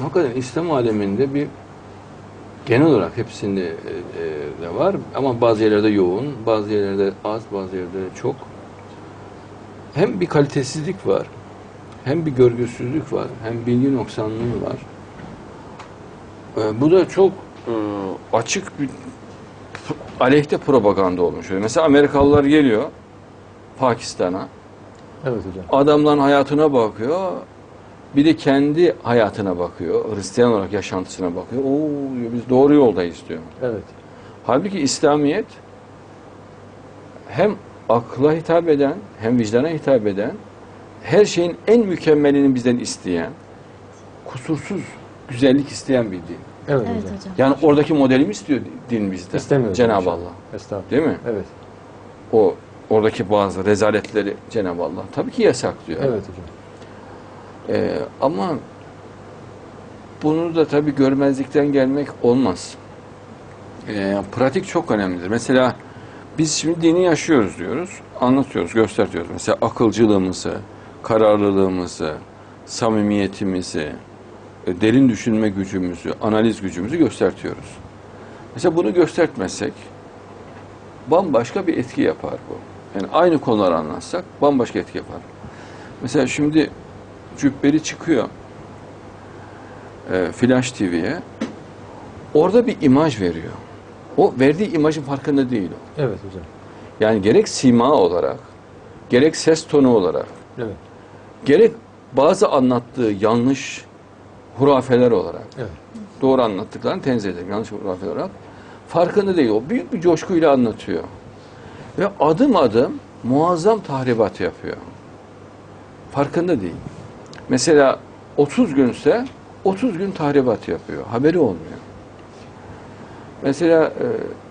hakikaten İslam aleminde bir genel olarak hepsinde e, e, de var ama bazı yerlerde yoğun, bazı yerlerde az, bazı yerlerde çok. Hem bir kalitesizlik var, hem bir görgüsüzlük var, hem bilgi noksanlığı var. E, bu da çok e, açık bir aleyhte propaganda olmuş. Mesela Amerikalılar geliyor Pakistan'a. Evet hocam. Adamların hayatına bakıyor. Bir de kendi hayatına bakıyor. Hristiyan olarak yaşantısına bakıyor. Oo diyor, biz doğru yoldayız diyor. Evet. Halbuki İslamiyet hem akla hitap eden, hem vicdana hitap eden, her şeyin en mükemmelini bizden isteyen, kusursuz güzellik isteyen bir din. Evet, Evet hocam. hocam. Yani oradaki modeli mi istiyor din bizden? İstemiyor. Cenab-ı. Allah. Estağfurullah. Değil mi? Evet. O oradaki bazı rezaletleri Cenab-ı Allah tabii ki yasaklıyor. Evet hocam. Ee, ama bunu da tabii görmezlikten gelmek olmaz. Ee, pratik çok önemlidir. Mesela biz şimdi dini yaşıyoruz diyoruz, anlatıyoruz, gösteriyoruz. Mesela akılcılığımızı, kararlılığımızı, samimiyetimizi, e, derin düşünme gücümüzü, analiz gücümüzü göstertiyoruz. Mesela bunu göstertmezsek bambaşka bir etki yapar bu. Yani aynı konuları anlatsak bambaşka etki yapar. Mesela şimdi Cübbeli çıkıyor e, Flash TV'ye. Orada bir imaj veriyor. O verdiği imajın farkında değil o. Evet hocam. Yani gerek sima olarak, gerek ses tonu olarak, Evet. gerek bazı anlattığı yanlış hurafeler olarak, Evet. doğru anlattıklarını tenzih ederim, yanlış hurafeler olarak farkında değil. O büyük bir coşkuyla anlatıyor. Ve adım adım muazzam tahribat yapıyor. Farkında değil. Mesela 30 günse 30 gün tahribat yapıyor. Haberi olmuyor. Mesela e,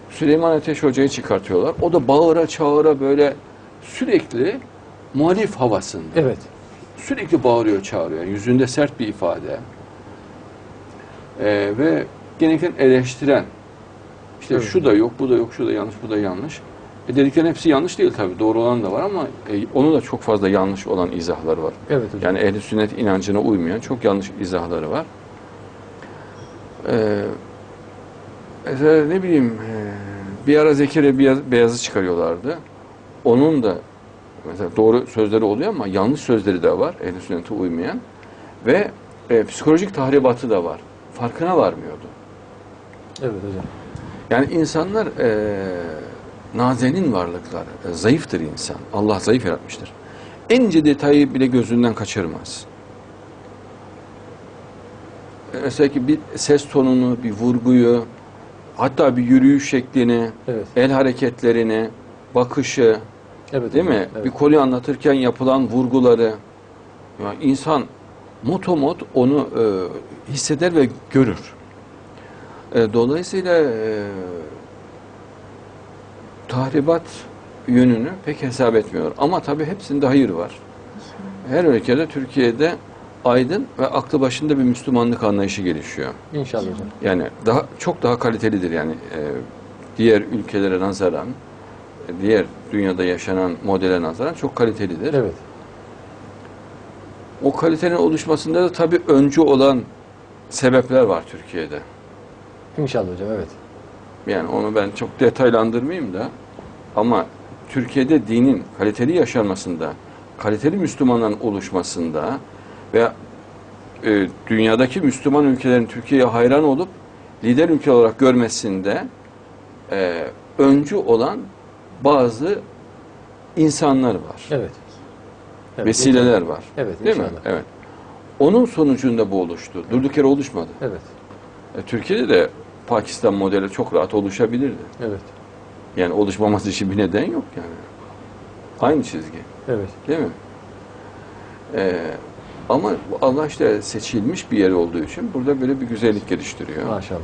Süleyman Ateş Hoca'yı çıkartıyorlar. O da bağıra çağıra böyle sürekli muhalif havasında. Evet. Sürekli bağırıyor, çağırıyor. Yüzünde sert bir ifade. Ee, ve genellikle eleştiren. İşte Evet. şu da yok, bu da yok, şu da yanlış, bu da yanlış. E dediklerin hepsi yanlış değil tabii. Doğru olan da var ama e, onun da çok fazla yanlış olan izahları var. Evet hocam. Yani ehli sünnet inancına uymayan çok yanlış izahları var. Ee, mesela ne bileyim e, bir ara Zekeriya Beyaz- Beyaz'ı çıkarıyorlardı. Onun da mesela doğru sözleri oluyor ama yanlış sözleri de var ehli sünnete uymayan ve e, psikolojik tahribatı da var. Farkına varmıyordu. Evet hocam. Yani insanlar e, nazenin varlıklar, e, zayıftır insan. Allah zayıf yaratmıştır. En ince detayı bile gözünden kaçırmaz. E, Mesela ki bir ses tonunu, bir vurguyu, hatta bir yürüyüş şeklini, Evet. el hareketlerini, bakışı, Evet değil mi? Evet. Bir konuyu anlatırken yapılan vurguları, yani insan motomot onu e, hisseder ve görür. E, dolayısıyla e, tahribat yönünü pek hesap etmiyor. Ama tabii hepsinde hayır var. Her ülkede Türkiye'de aydın ve aklı başında bir Müslümanlık anlayışı gelişiyor. İnşallah hocam. Yani daha çok daha kalitelidir yani e, diğer ülkelere nazaran, e, diğer dünyada yaşanan modele nazaran çok kalitelidir. Evet. O kalitenin oluşmasında da tabii öncü olan sebepler var Türkiye'de. İnşallah hocam evet. Yani onu ben çok detaylandırmayayım da ama Türkiye'de dinin kaliteli yaşanmasında, kaliteli Müslümanların oluşmasında ve e, dünyadaki Müslüman ülkelerin Türkiye'ye hayran olup lider ülke olarak görmesinde e, öncü olan bazı insanlar var. Evet. evet. Vesileler var. Evet, Değil mi? inşallah. Evet. Onun sonucunda bu oluştu. Durduk yere oluşmadı. Evet. E, Türkiye'de de Pakistan modeli çok rahat oluşabilirdi. Evet. Yani oluşmaması için bir neden yok yani. Aynı çizgi. Evet. Değil mi? Ee, ama Allah işte seçilmiş bir yer olduğu için burada böyle bir güzellik geliştiriyor. Maşallah.